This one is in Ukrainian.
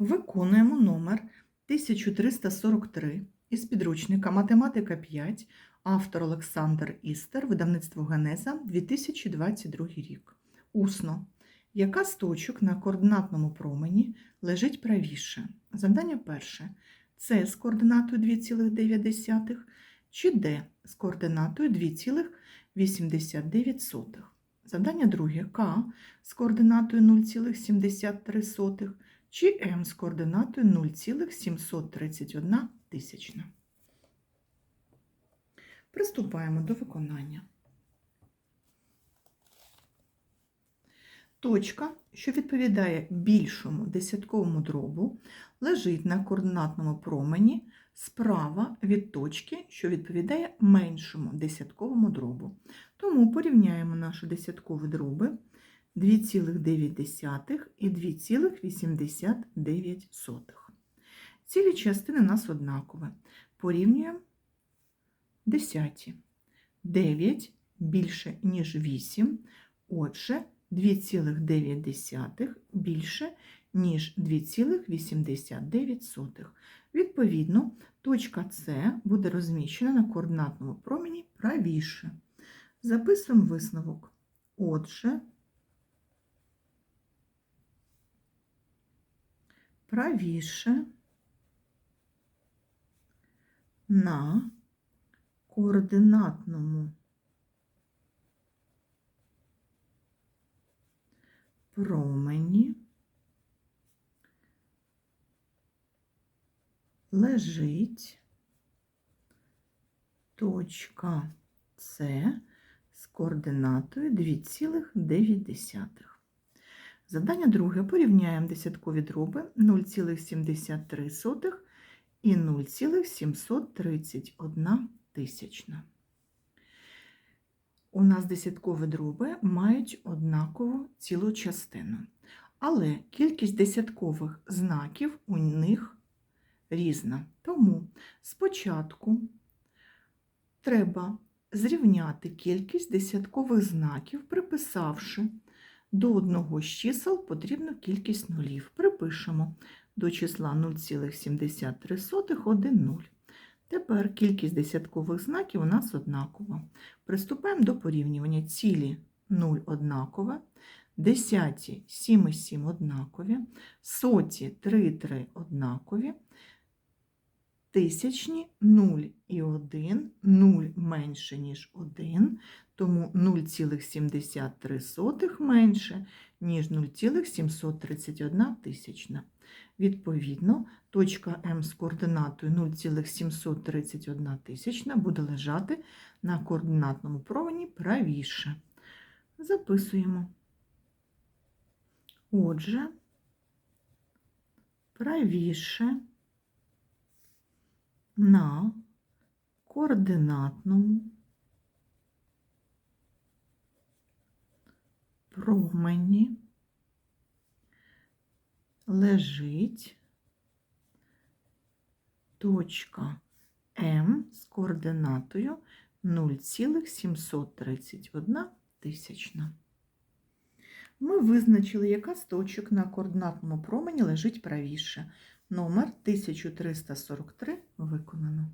Виконуємо номер 1343 із підручника Математика 5, автор Олександр Істер, видавництво Генеза, 2022 рік. Усно. Яка з точок на координатному промені лежить правіше? Завдання перше. С з координатою 2,9 чи Д з координатою 2,89. Завдання друге. К з координатою 0,73 чи М з координатою 0,731 тисячна. Приступаємо до виконання. Точка, що відповідає більшому десятковому дробу, лежить на координатному промені справа від точки, що відповідає меншому десятковому дробу. Тому порівняємо наші десяткові дроби 2,9 і 2,89. Цілі частини у нас однакові. Порівнюємо десяті. 9 більше, ніж 8, отже, 2,9 більше, ніж 2,89. Відповідно, точка С буде розміщена на координатному промені правіше. Записуємо висновок. Отже, правіше на координатному промені лежить точка С з координатою 2,9. Завдання друге. Порівняємо десяткові дроби 0,73 і 0,731 тисячна. У нас десяткові дроби мають однакову цілу частину, але кількість десяткових знаків у них різна. Тому спочатку треба зрівняти кількість десяткових знаків, приписавши до одного з чисел потрібну кількість нулів. Припишемо до числа 0,73 1 0. Тепер кількість десяткових знаків у нас однакова. Приступаємо до порівнювання. Цілі 0 однакове, десяті 7 і 7 однакові, соті 3 3 однакові, тисячні 0 і 1, 0 менше, ніж 1, тому 0,73 менше, ніж 0,731 тисячна. Відповідно, точка М з координатою 0,731 тисячна буде лежати на координатному промені правіше. Записуємо. Отже, правіше на координатному промені лежить точка М з координатою 0,731 тисячна. Ми визначили, яка з точок на координатному промені лежить правіше. Номер 1343 виконано.